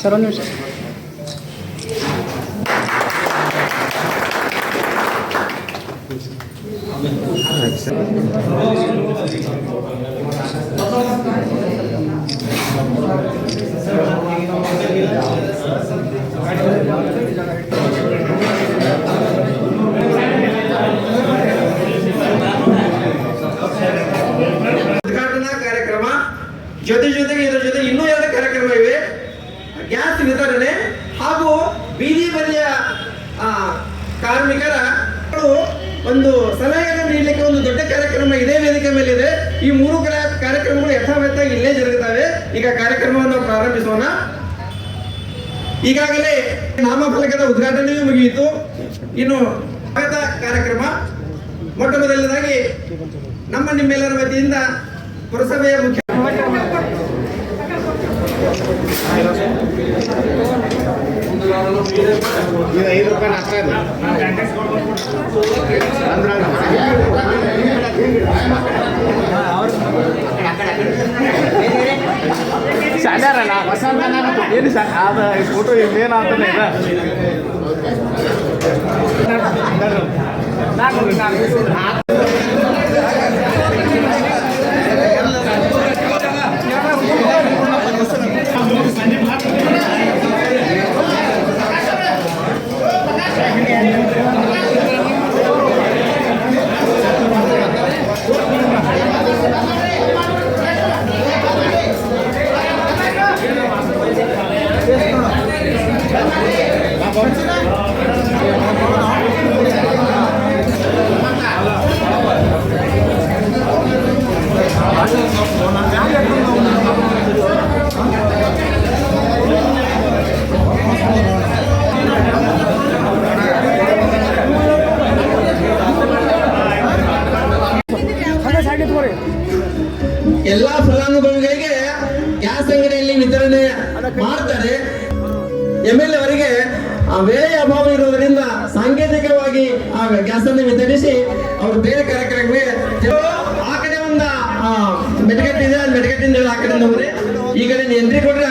Sir ಒಂದು ನಿಮಿಷ ಉದ್ಘಾಟನಾ ಕಾರ್ಯಕ್ರಮ. ಜೊತೆ ಜೊತೆಗೆ ಇದರ ಜೊತೆ ಇನ್ನೂ ಎರಡು ಕಾರ್ಯಕ್ರಮ ಇವೆ. ಗ್ಯಾಸ್ ವಿತರಣೆ ಹಾಗೂ ಬೀದಿ ಬದಿಯ ಕಾರ್ಮಿಕರ ಒಂದು ಸಲಹೆಯನ್ನು ನೀಡಲಿಕ್ಕೆ ಒಂದು ದೊಡ್ಡ ಕಾರ್ಯಕ್ರಮ ಇದೇ ವೇದಿಕೆ ಮೇಲಿದೆ. ಈ ಮೂರು ಕಾರ್ಯ- ಕಾರ್ಯಕ್ರಮಗಳು ಯಥಾವತ್ತಾಗಿ ಇಲ್ಲೇ ಜರುಗುತ್ತವೆ. ಈಗ ಕಾರ್ಯಕ್ರಮವನ್ನು ಪ್ರಾರಂಭಿಸೋಣ. ಈಗಾಗಲೇ ನಾಮಫಲಕದ ಉದ್ಘಾಟನೆಯೂ ಮುಗಿಯಿತು. ಇನ್ನು ಸ್ವಾಗತ ಕಾರ್ಯಕ್ರಮ. ಮೊಟ್ಟ ಮೊದಲನೇದಾಗಿ ನಮ್ಮ ನಿಮ್ಮೆಲ್ಲರ ವತಿಯಿಂದ ಪುರಸಭೆಯ ಮುಖ್ಯ ಐದು ರೂಪಾಯಿ ಏನು ಸರ್? ಅದು ಫೋಟೋ ಇನ್ನೇನು ಆಗ್ತಾನೆ ಇದೆ ಎಲ್ಲಾ ಫಲಾನುಭವಿಗಳಿಗೆ ಗ್ಯಾಸ್ ಅಂಗಡಿಯಲ್ಲಿ ವಿತರಣೆ ಮಾಡ್ತಾರೆ. ಎಂ ಎಲ್ ಅವರಿಗೆ ಆ ವೇಳೆಯ ಅಭಾವ ಇರೋದ್ರಿಂದ ಸಾಂಕೇತಿಕವಾಗಿ ಆ ಗ್ಯಾಸ್ ಅನ್ನು ವಿತರಿಸಿ ಅವರು ಬೇರೆ ಕಾರ್ಯಕ್ರಮಕ್ಕೆ ಆ ಕಡೆ ಒಂದು ಮೆಟಗಟ್ಟಿದೆ ಮೆಟಗಟ್ಟಿಂದ, ಆ ಹೋದ್ರೆ ಈ ಕಡೆ ಎಂಟ್ರಿ ಕೊಡ್ರೆ